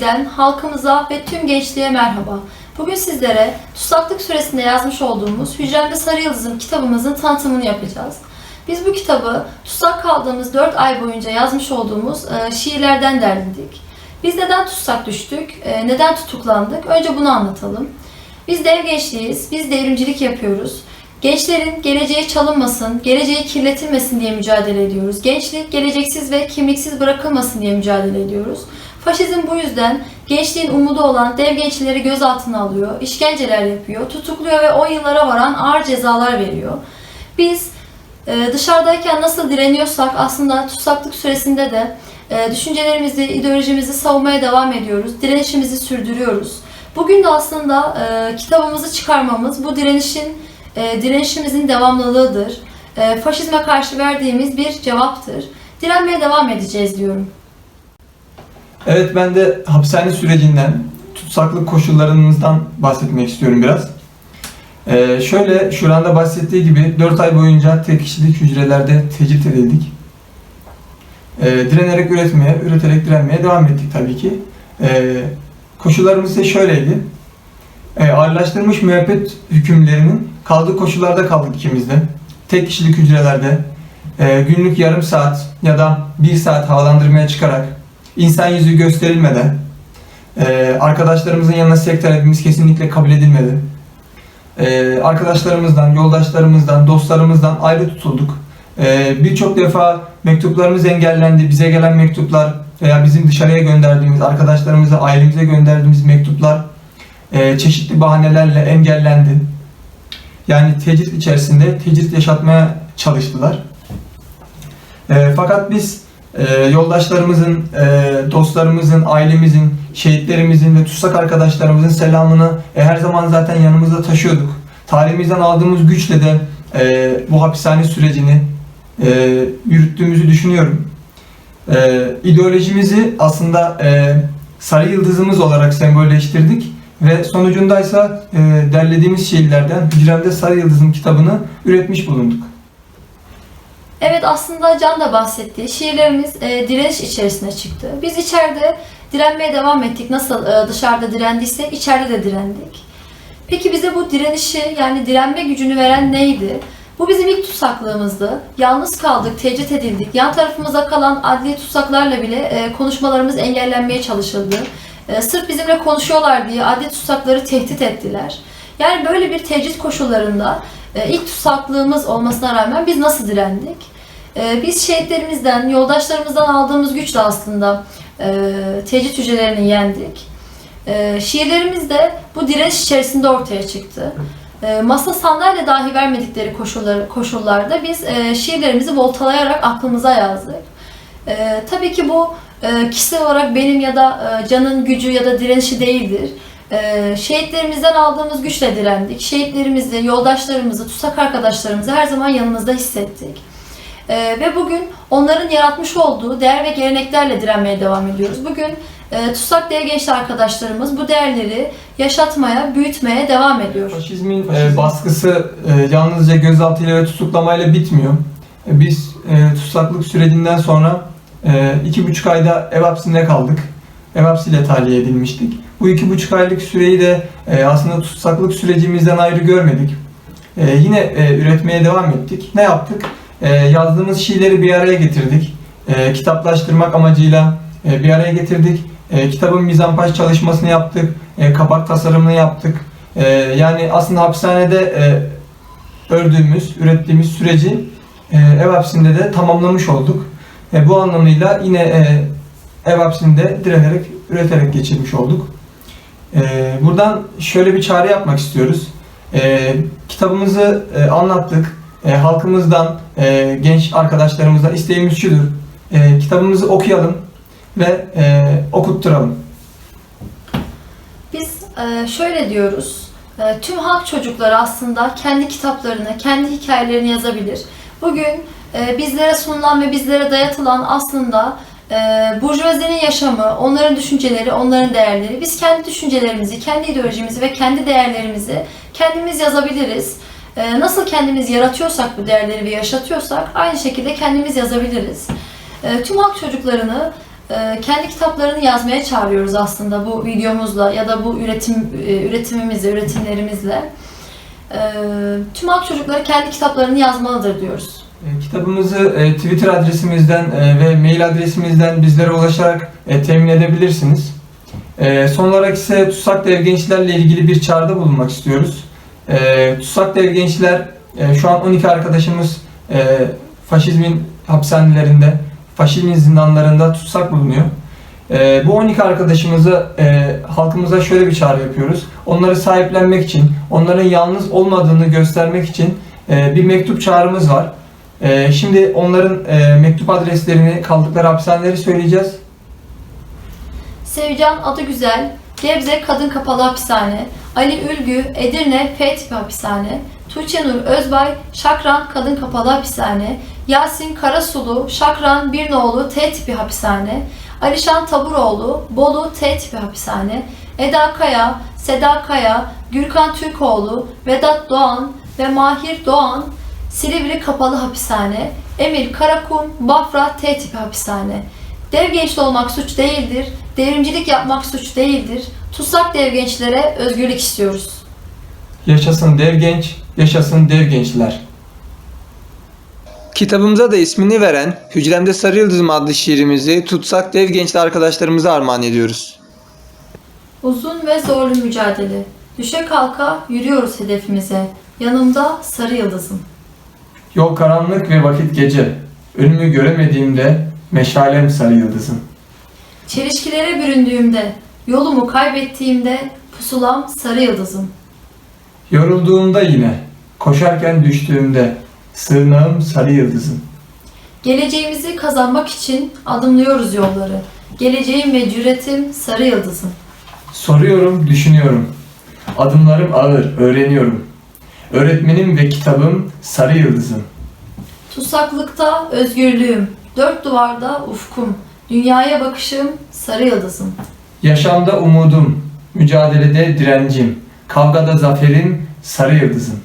TV'den halkımıza ve tüm gençliğe merhaba. Bugün sizlere Tutsaklık süresinde yazmış olduğumuz Hücremde Sarı Yıldızım kitabımızın tanıtımını yapacağız. Biz bu kitabı tutsak kaldığımız 4 ay boyunca yazmış olduğumuz e, şiirlerden derledik. Biz neden tutsak düştük, e, neden tutuklandık? Önce bunu anlatalım. Biz dev gençliğiz, biz devrimcilik yapıyoruz. Gençlerin geleceği çalınmasın, geleceği kirletilmesin diye mücadele ediyoruz. Gençlik geleceksiz ve kimliksiz bırakılmasın diye mücadele ediyoruz. Faşizm bu yüzden gençliğin umudu olan dev gençleri gözaltına alıyor, işkenceler yapıyor, tutukluyor ve 10 yıllara varan ağır cezalar veriyor. Biz e, dışarıdayken nasıl direniyorsak aslında tutsaklık süresinde de e, düşüncelerimizi, ideolojimizi savunmaya devam ediyoruz. Direnişimizi sürdürüyoruz. Bugün de aslında e, kitabımızı çıkarmamız bu direnişin direnişimizin devamlılığıdır. Faşizme karşı verdiğimiz bir cevaptır. Direnmeye devam edeceğiz diyorum. Evet ben de hapishane sürecinden, tutsaklık koşullarımızdan bahsetmek istiyorum biraz. Ee, şöyle şuranda bahsettiği gibi 4 ay boyunca tek kişilik hücrelerde tecrit edildik. Ee, direnerek üretmeye, üreterek direnmeye devam ettik tabii ki. Ee, koşullarımız ise şöyleydi. Ee, ağırlaştırılmış müebbet hükümlerinin kaldığı koşullarda kaldık ikimiz de. Tek kişilik hücrelerde e, günlük yarım saat ya da bir saat havalandırmaya çıkarak insan yüzü gösterilmeden e, arkadaşlarımızın yanına sekter etmemiz kesinlikle kabul edilmedi. E, arkadaşlarımızdan, yoldaşlarımızdan, dostlarımızdan ayrı tutulduk. E, Birçok defa mektuplarımız engellendi. Bize gelen mektuplar veya bizim dışarıya gönderdiğimiz, arkadaşlarımıza, ailemize gönderdiğimiz mektuplar e, çeşitli bahanelerle engellendi. Yani tecrit içerisinde tecrit yaşatmaya çalıştılar. Fakat biz e, yoldaşlarımızın, e, dostlarımızın, ailemizin, şehitlerimizin ve tutsak arkadaşlarımızın selamını e, her zaman zaten yanımızda taşıyorduk. Tarihimizden aldığımız güçle de e, bu hapishane sürecini e, yürüttüğümüzü düşünüyorum. E, ideolojimizi aslında e, sarı yıldızımız olarak sembolleştirdik ve sonucundaysa e, derlediğimiz şiirlerden Hücremde Sarı Yıldızım kitabını üretmiş bulunduk. Evet aslında Can da bahsetti. Şiirlerimiz e, direniş içerisine çıktı. Biz içeride direnmeye devam ettik. Nasıl e, dışarıda direndiyse içeride de direndik. Peki bize bu direnişi yani direnme gücünü veren neydi? Bu bizim ilk tutsaklığımızdı. Yalnız kaldık, tecrit edildik. Yan tarafımıza kalan adli tutsaklarla bile e, konuşmalarımız engellenmeye çalışıldı. E, sırf bizimle konuşuyorlar diye adli tutsakları tehdit ettiler. Yani böyle bir tecrit koşullarında ilk tutsaklığımız olmasına rağmen biz nasıl direndik? E, biz şehitlerimizden, yoldaşlarımızdan aldığımız güçle aslında e, tecrit hücrelerini yendik. E, şiirlerimiz de bu direniş içerisinde ortaya çıktı. E, masa sandalye dahi vermedikleri koşullar, koşullarda biz e, şiirlerimizi voltalayarak aklımıza yazdık. E, tabii ki bu e, kişisel olarak benim ya da e, canın gücü ya da direnişi değildir. Ee, şehitlerimizden aldığımız güçle direndik. Şehitlerimizi, yoldaşlarımızı, tutsak arkadaşlarımızı her zaman yanımızda hissettik. Ee, ve bugün onların yaratmış olduğu değer ve geleneklerle direnmeye devam ediyoruz. Bugün e, tutsak değer gençler arkadaşlarımız bu değerleri yaşatmaya, büyütmeye devam ediyor. Faşizmin e, baskısı e, yalnızca gözaltıyla ve tutuklamayla bitmiyor. E, biz e, tutsaklık sürecinden sonra e, iki buçuk ayda ev hapsinde kaldık. Ev hapsiyle tahliye edilmiştik. Bu iki buçuk aylık süreyi de e, aslında tutsaklık sürecimizden ayrı görmedik. E, yine e, üretmeye devam ettik. Ne yaptık? E, yazdığımız şiirleri bir araya getirdik. E, kitaplaştırmak amacıyla e, bir araya getirdik. E, kitabın mizampaj çalışmasını yaptık. E, kapak tasarımını yaptık. E, yani aslında hapishanede e, ördüğümüz, ürettiğimiz süreci e, ev hapsinde de tamamlamış olduk. E, bu anlamıyla yine e, ev hapsinde direnerek, üreterek geçirmiş olduk. E, buradan şöyle bir çağrı yapmak istiyoruz. E, kitabımızı e, anlattık. E, halkımızdan, e, genç arkadaşlarımızdan isteğimiz şudur. Kitabımızı okuyalım ve e, okutturalım. Biz şöyle diyoruz. Tüm halk çocukları aslında kendi kitaplarını, kendi hikayelerini yazabilir. Bugün bizlere sunulan ve bizlere dayatılan aslında e, burjuvazinin yaşamı, onların düşünceleri, onların değerleri. Biz kendi düşüncelerimizi, kendi ideolojimizi ve kendi değerlerimizi kendimiz yazabiliriz. E, Nasıl kendimiz yaratıyorsak bu değerleri ve yaşatıyorsak aynı şekilde kendimiz yazabiliriz. E, Tüm halk çocuklarını e, kendi kitaplarını yazmaya çağırıyoruz aslında bu videomuzla ya da bu üretim e, üretimimizle, üretimlerimizle. Tüm halk çocukları kendi kitaplarını yazmalıdır diyoruz. E, Kitabımızı e, Twitter adresimizden e, ve mail adresimizden bizlere ulaşarak temin edebilirsiniz. Son olarak ise Tutsak Dev Gençlerle ilgili bir çağrıda bulunmak istiyoruz. Tutsak Dev Gençler şu an 12 arkadaşımız faşizmin hapishanelerinde, faşizmin zindanlarında tutsak bulunuyor. Bu 12 arkadaşımızı halkımıza şöyle bir çağrı yapıyoruz. Onları sahiplenmek için, onların yalnız olmadığını göstermek için bir mektup çağrımız var. Ee, şimdi onların e, mektup adreslerini, kaldıkları hapishaneleri söyleyeceğiz. Sevcan adı güzel, Gebze Kadın Kapalı Hapishane, Ali Ülgü, Edirne F tipi hapishane, Tuğçe Nur Özbay, Şakran Kadın Kapalı Hapishane, Yasin Karasulu, Şakran Birnoğlu T tipi hapishane, Alişan Taburoğlu, Bolu T tipi hapishane, Eda Kaya, Seda Kaya, Gürkan Türkoğlu, Vedat Doğan ve Mahir Doğan Silivri Kapalı Hapishane, Emir Karakum, Bafra T tipi hapishane. Dev gençli olmak suç değildir, devrimcilik yapmak suç değildir. Tutsak dev gençlere özgürlük istiyoruz. Yaşasın dev genç, yaşasın dev gençler. Kitabımıza da ismini veren Hücremde Sarı Yıldızım adlı şiirimizi tutsak dev gençli arkadaşlarımıza armağan ediyoruz. Uzun ve zorlu mücadele. Düşe kalka yürüyoruz hedefimize. Yanımda sarı yıldızım. Yol karanlık ve vakit gece. Önümü göremediğimde meşalem sarı yıldızım. Çelişkilere büründüğümde, yolumu kaybettiğimde pusulam sarı yıldızım. Yorulduğumda yine, koşarken düştüğümde sığınağım sarı yıldızım. Geleceğimizi kazanmak için adımlıyoruz yolları. Geleceğim ve cüretim sarı yıldızım. Soruyorum, düşünüyorum. Adımlarım ağır, öğreniyorum. Öğretmenim ve kitabım sarı yıldızım. Tutsaklıkta özgürlüğüm, dört duvarda ufkum, dünyaya bakışım sarı yıldızım. Yaşamda umudum, mücadelede direncim, kavgada zaferim, sarı yıldızım.